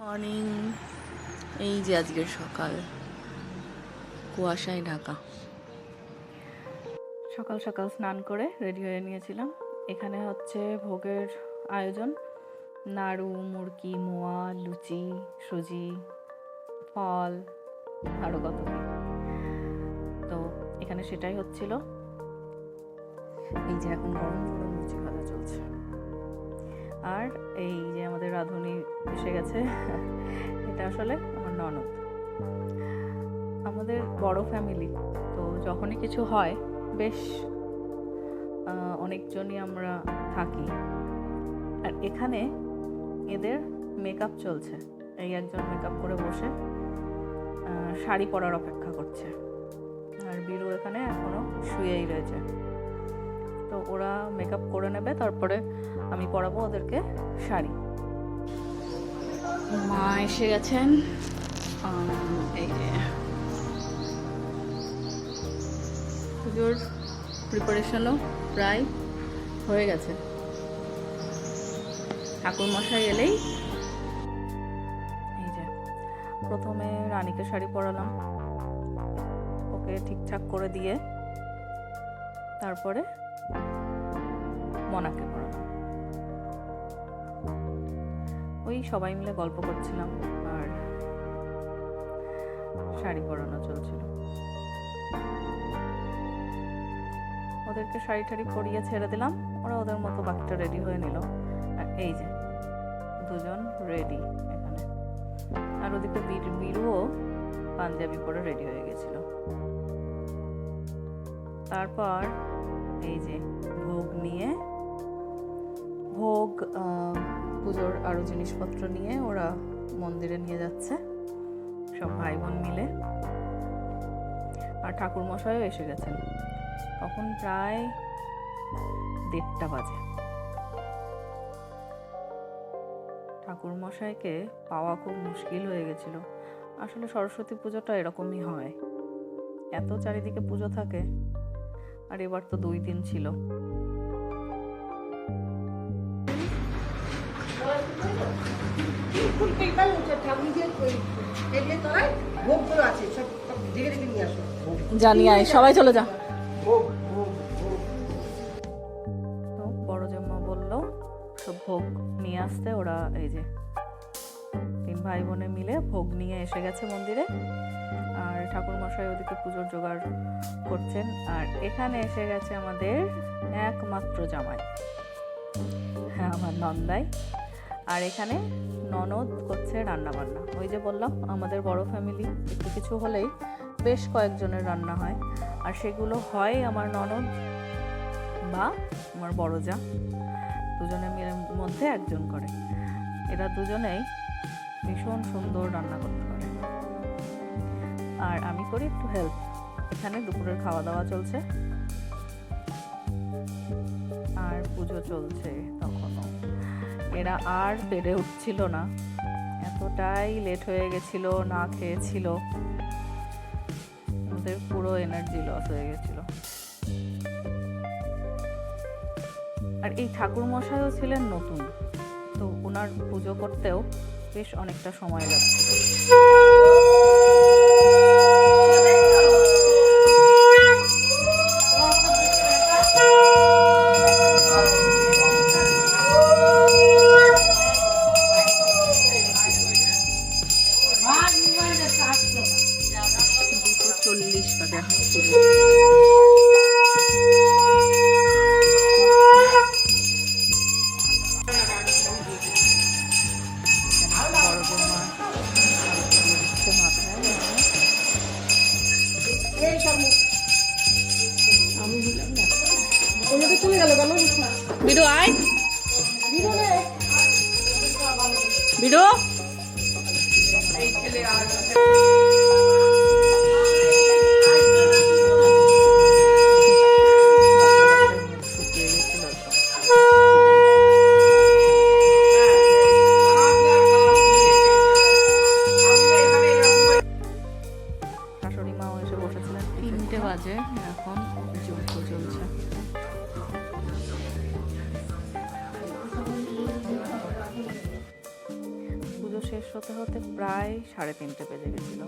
Morning. এই যে আজকের সকাল। কুয়াশায় ঢাকা। সকাল সকাল স্নান করে রেডি হয়ে নিয়েছিলাম। এখানে হচ্ছে ভোগের আয়োজন। নাড়ু মুরকি মোয়া, লুচি, সুজি, ফল আরও কত তো এখানে সেটাই হচ্ছিল। এই যে এখন গরম গরম লুচি ভাজা চলছে। আর এই যে আমাদের রাঁধুনি এসে গেছে, এটা আসলে আমার ননদ। আমাদের বড় ফ্যামিলি তো যখনই কিছু হয়, বেশ অনেকজনই আমরা থাকি। আর এখানে এদের মেকআপ চলছে। এই একজন মেকআপ করে বসে শাড়ি পরার অপেক্ষা করছে। আর বীরু এখানে এখনও শুয়েই রয়েছে। তো ওরা মেকআপ করে নেবে তারপরে আমি পরাবো ওদেরকে শাড়ি। মা এসে গেছেন। এই যে। পুজোর প্রিপারেশনও প্রায় হয়ে গেছে। ঠাকুর মশাই এলেই। এই যে প্রথমে রানীকে শাড়ি পরালাম। ওকে ঠিকঠাক করে দিয়ে তারপরে মনাকে পড়ালাম ওই সবাই মিলে গল্প করছিলাম আর শাড়ি পরানো চলছিল। ওদেরকে শাড়ি টাড়ি পরিয়ে ছেড়ে দিলাম, ওরা ওদের মতো বাকিটা রেডি হয়ে নিল। আর এই যে, দুজন রেডি এখানে। আর ওদিকে বীরুও পাঞ্জাবি পরে রেডি হয়ে গেছিল। তারপর এই যে, ভোগ নিয়ে, ভোগ পুজোর আরও জিনিসপত্র নিয়ে ওরা মন্দিরে নিয়ে যাচ্ছে, সব ভাই বোন মিলে। আর ঠাকুর মশাইও এসে গেছেন। তখন প্রায় দেড়টা বাজে। ঠাকুর মশাইকে পাওয়া খুব মুশকিল হয়ে গেছিল। আসলে সরস্বতী পুজোটা এরকমই হয়। এত চারিদিকে পুজো থাকে আর এবার তো দুই দিন ছিল। জানি আয়, সবাই চলে যা। বড় জাম্মা বলল, সব ভোগ নিয়ে আসতে, ওরা এই যে তিন ভাই বোনে মিলে ভোগ নিয়ে এসে গেছে মন্দিরে। আর ঠাকুর মশাই ওদিকে পুজোর জোগাড় করছেন। আর এখানে এসে গেছে আমাদের একমাত্র জামাই হ্যাঁ আমার নন্দাই। আর এখানে ননদ করছে রান্না বান্না ওই যে বললাম, আমাদের বড় ফ্যামিলি, একটু কিছু হলেই বেশ কয়েকজনের রান্না হয়। আর সেগুলো হয় আমার ননদ বা আমার বড় যা দুজনের মিলে- মধ্যে একজন করে। এরা দুজনেই ভীষণ সুন্দর রান্না করতে পারে। আর আমি করি একটু হেল্প এখানে দুপুরের খাওয়া দাওয়া চলছে। আর পুজো চলছে তখনও। এরা আর পেরে উঠছিল না। এতটাই লেট হয়ে গেছিল, না খেয়েছিল। ওদের পুরো এনার্জি লস হয়ে গেছিল। আর এই ঠাকুর মশাইও ছিলেন নতুন। তো ওনার পুজো করতেও বেশ অনেকটা সময় লাগছিল আয় বিডু? হতে হতে প্রায় সাড়ে তিনটে বেজে গেছিল।